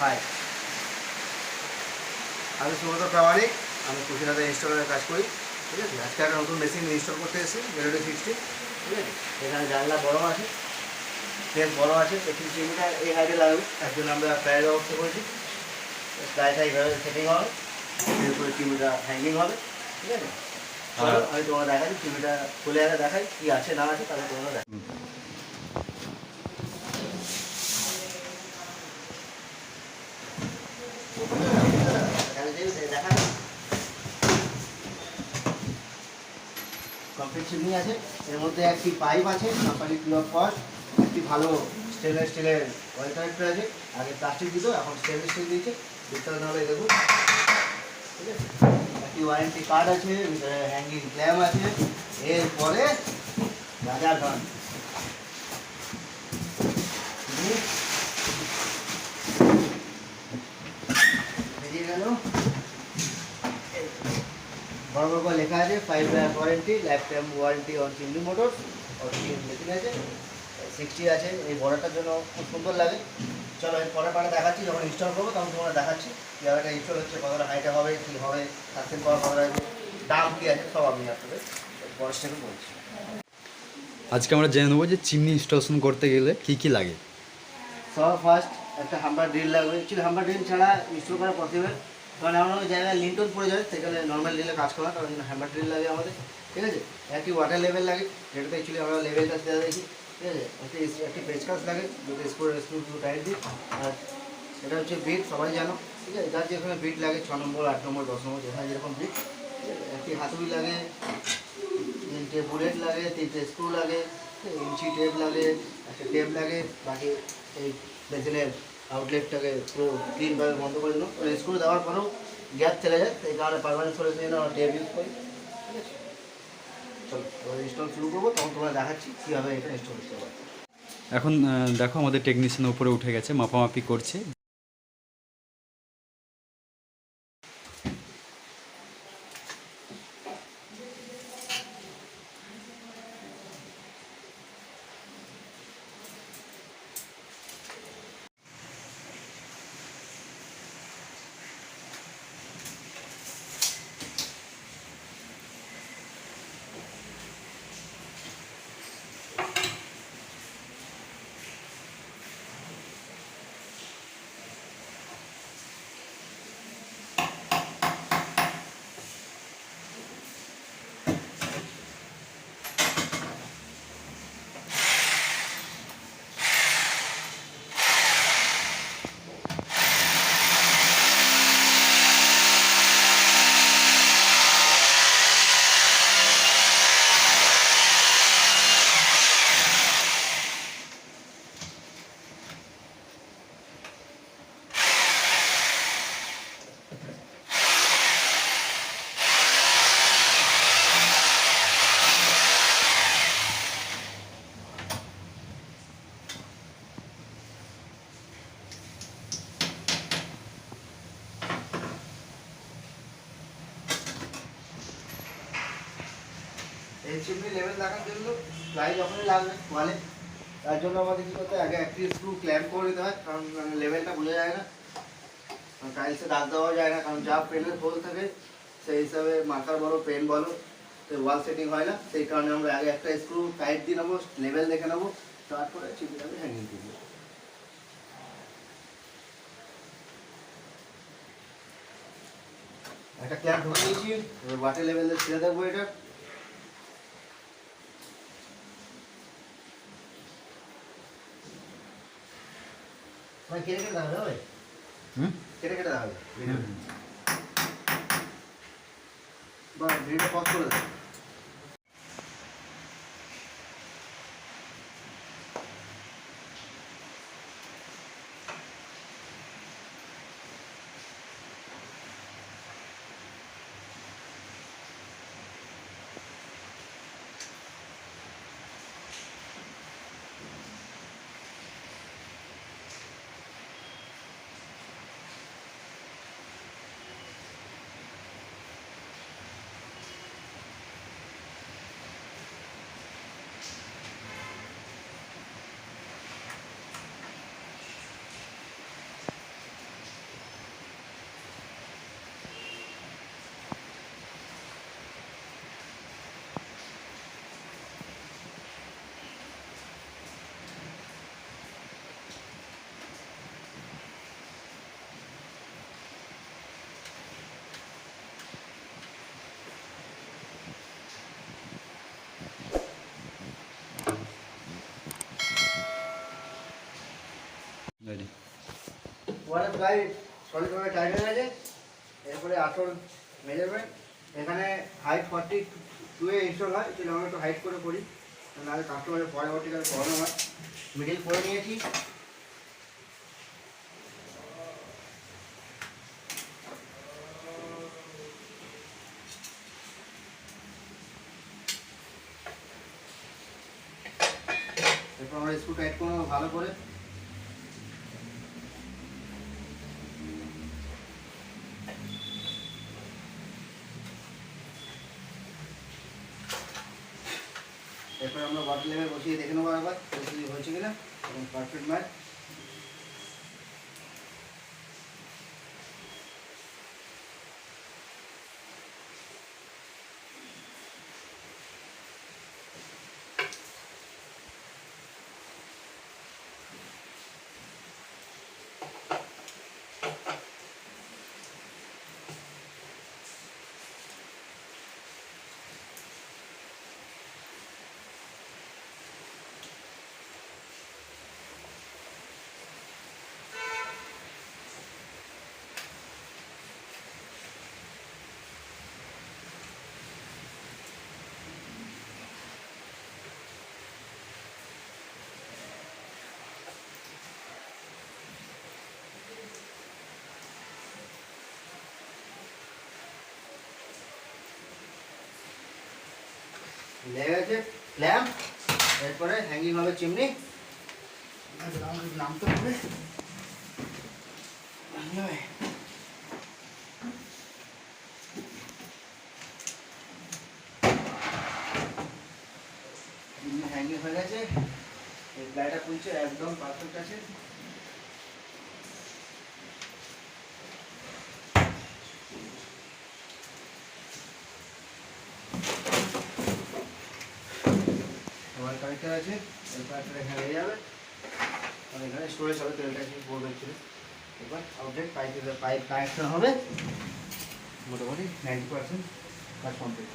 High আমি সুমন্ত প্রামাণিক আমি কুশিনাতে ইনস্টলের কাজ করি ঠিক আছে? আজকে একটা নতুন মেশিন ইনস্টল করতে এসেছি মেলোডি সিক্সটি ঠিক আছে? এখানে জানলা বড় আছে ফেস বড় আছে এই হাইটে লাগবে তার জন্য আমরা প্রায় ব্যবস্থা করেছি। প্রায়টা এইভাবে সেটিং হবে এরপরে টিভিটা হ্যাঙ্গিং হবে ঠিক আছে? আমি তোমার দেখাচ্ছি টিভিটা খুলে আগে দেখাই কি আছে না আছে তাহলে তোমরা দেখা কমপ্লিট আছে। এর মধ্যে একটি পাইপ আছে কোম্পানি পিওর কস্ট একটি ভালো স্টেনলেস স্টিলের অয়েল কানেক্টর আছে। আগে প্লাস্টিক দিত, এখন স্টেনলেস স্টিল দিয়েছে ভিতরে নাহলে দেখুন, ঠিক আছে? একটি ওয়ারেন্টি কার্ড আছে, ভিতরে হ্যাঙ্গিং ক্ল্যাম আছে। এরপরে রাজার গান গেল। বড় বড় করে লেখা আছে five year warranty lifetime warranty on chimney motor on machine আছে। সিক্সটি আছে এই বড়টার জন্য খুব সুন্দর লাগে। চলো এর পরের পাটা দেখাচ্ছি যখন ইনস্টল করব তখন তোমরা দেখাচ্ছি কীভাবে ইনস্টল হচ্ছে কতটা হাইটে হবে কী হবে সাকসেস পাওয়ার কতটা দাম কী আছে সব আমি আপনাদের বলছি। আজকে আমরা জেনে নেব যে চিমনি ইনস্টলেশন করতে গেলে কি কি লাগে। সব ফার্স্ট একটা হাম্বার ড্রিল লাগবে। অ্যাকচুয়ালি হাম্বার ড্রিল ছাড়া ইনস্টল করা পসিবল কারণ এমন অনেক জায়গায় লিন্টন পড়ে যায় সেখানে নর্মাল ড্রিলে কাজ করা তার জন্য হ্যাম্বার ড্রিল লাগে আমাদের, ঠিক আছে? একটি ওয়াটার লেভেল লাগে, যেটাতে অ্যাকচুয়ালি আমরা লেভেলটা দেওয়া দেখি, ঠিক আছে? একটি একটি পেচকাস লাগে যেটা স্ক্রু স্ক্রু টু টাইট দিই আর এটা হচ্ছে বিট সবাই জানো, ঠিক আছে? যার যেখানে বিট লাগে, ছ নম্বর, আট নম্বর, দশ নম্বর, যেখানে যেরকম বিট একটি হাতুড়ি লাগে, তিনটে বুলেট লাগে, তিনটে স্ক্রু লাগে, ইঞ্চি টেপ লাগে, একটা টেপ লাগে, বাকি এই মেশিনের আউটলেটটাকে পুরো ক্লিনভাবে বন্ধ করে দিল স্ক্রু দেওয়ার পরেও গ্যাপ চলে যায়, এই কারণে পারমানেন্ট সলিউশন জন্য আমরা ইউজ করি। ঠিক আছে ইনস্টল শুরু করব, তখন তোমরা দেখাচ্ছি কীভাবে এটা ইনস্টল করতে এখন দেখো আমাদের টেকনিশিয়ান উপরে উঠে গেছে, মাপামাপি করছে। এই চিমনি লেভেল দেখার জন্য প্লাই যখনই লাগবে ওয়ালে তার জন্য আমাদের কী করতে হয়, আগে একটি স্ক্রু ক্ল্যাম্প করে দিতে হয়, কারণ লেভেলটা বোঝা যায় না। টাইলসে দাগ দেওয়া যায় না, কারণ যা পেনের হোল থাকে, সেই হিসাবে মার্কার বলো পেন বলো ওয়াল সেটিং হয় না। সেই কারণে আমরা আগে একটা স্ক্রু টাইট দিয়ে নেব লেভেল দেখে নেব, তারপরে চিমনিটাকে হ্যাঙ্গিং করব একটা ক্ল্যাম্প ঢুকে দিয়েছি এবার ওয়াটার লেভেল ছেড়ে দেখব এটা। క్రికెట్ బాగా ওয়ালে প্রায় সলিডভাবে টাইট হয়ে গেছে এরপরে আসল মেজারমেন্ট এখানে হাইট ফর্টি টুয়ে ইনস্টল হয় সেটা আমরা একটু হাইট করে করি। নাহলে কাস্টমারের পরবর্তীকালে প্রবলেম হয়। মিডিল করে নিয়েছি এরপর আমরা স্ক্রু টাইট করে নেব ভালো করে আমরা বটল লেভেল বসিয়ে দেখে নেব একবার পরিস্থিতি হয়েছে কিনা এবং পারফেক্ট ম্যাচ লেগে গেছে ল্যাম্প এরপরে হ্যাঙ্গিং চিমনি নামতে হয়ে গেছে। এই প্লাইটা খুলছে, একদম পারফেক্ট আছে আমার কানেক্টার আছে, এই কানেক্টার এখানে হয়ে যাবে। আর এখানে স্টোরেজ হবে, তেলটা এসে পড়বে ছিল এবার আউটলেট পাইপ পাইপ কানেকশন হবে। মোটামুটি নাইনটি পার্সেন্ট কাজ কমপ্লিট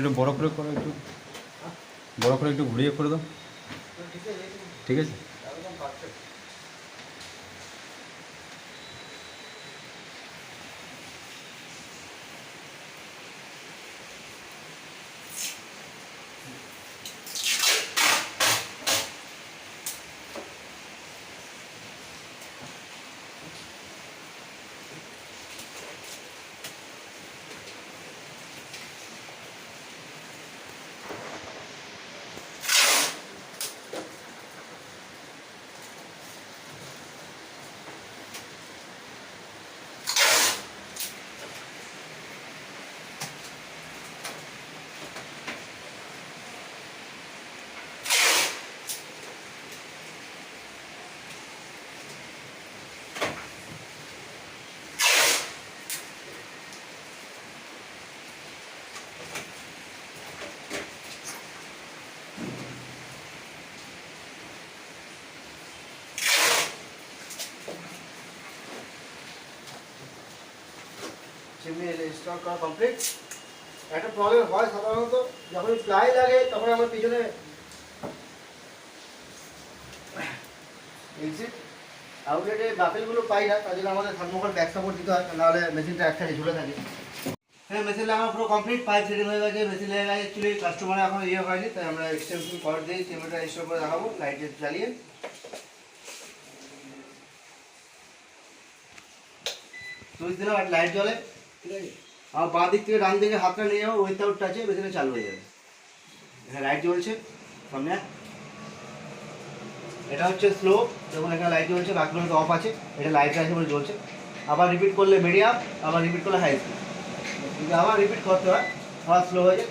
একটু বড় করে করো একটু বড় করে একটু ঘুরিয়ে করে দাও। ঠিক আছে? চিমনি ইনস্টল করা কমপ্লিট একটা প্রবলেম হয় সাধারণত, যখন প্লাই লাগে, তখন আমার পিছনে আউটলেটে পাই না, তার জন্য আমাদের থার্মোকল ব্যাক সাপোর্ট দিতে হয়, নাহলে মেশিনটা একসাথে ঝুলে থাকে। হ্যাঁ মেশিন লাগা পুরো কমপ্লিট পাইপ সেটিং হয়ে গেছে মেশিন লেগে গেছে কাস্টমার এখন ইয়ে হয়নি, তাই আমরা এক্সটেনশন কর্ড দিয়ে চিমনিটা ইনস্টল করে দেখাবো লাইটে চালিয়ে সুইচ দিলাম লাইট জ্বলে। ঠিক আছে? আর বাঁ দিক থেকে ডান দিকে হাতটা নিয়ে যাব উইথাউট টাচে মেশিনে চালু হয়ে যাবে। এখানে লাইট জ্বলছে সামনে এটা হচ্ছে স্লো যখন এখানে লাইট জ্বলছে বাকিগুলো তো অফ আছে, এটা লাইট আছে বলে জ্বলছে আবার রিপিট করলে মিডিয়াম আবার রিপিট করলে হাই স্পিড আবার রিপিট করতে হয়, আবার স্লো হয়ে যায়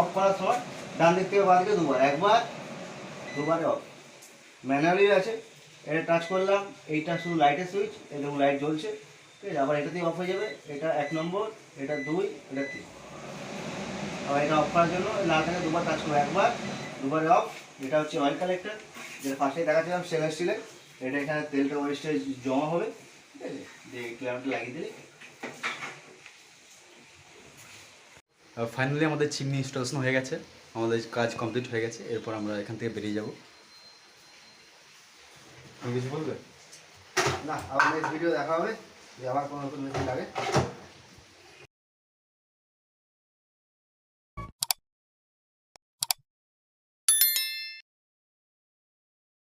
অফ করার সময় ডান দিক থেকে বাঁ দিকে দুবার, একবার, দুবারে অফ ম্যানুয়ালি আছে, এটা টাচ করলাম, এইটা শুধু লাইটের সুইচ এবং লাইট জ্বলছে। ঠিক আছে আবার এটা দিয়ে অফ হয়ে যাবে এটা এক নম্বর এটা দুই এটা তিন। আবার এটা অফ করার জন্য লালটাকে দুবার টাচ করব একবার দুবারে অফ এটা হচ্ছে অয়েল কালেক্টর যেটা ফার্স্টে দেখাচ্ছিলাম স্টেনলেস স্টিলের এটা এখানে তেলটা ওয়েস্টে জমা হবে ঠিক আছে? দিয়ে ক্ল্যাম্পটা লাগিয়ে দিলে। ফাইনালি আমাদের চিমনি ইনস্টলেশন হয়ে গেছে আমাদের কাজ কমপ্লিট হয়ে গেছে এরপর আমরা এখান থেকে বেরিয়ে যাব। তুমি কিছু বলবে? না নেক্সট ভিডিও দেখা হবে। যে আবার কোনো নতুন মেশিন লাগে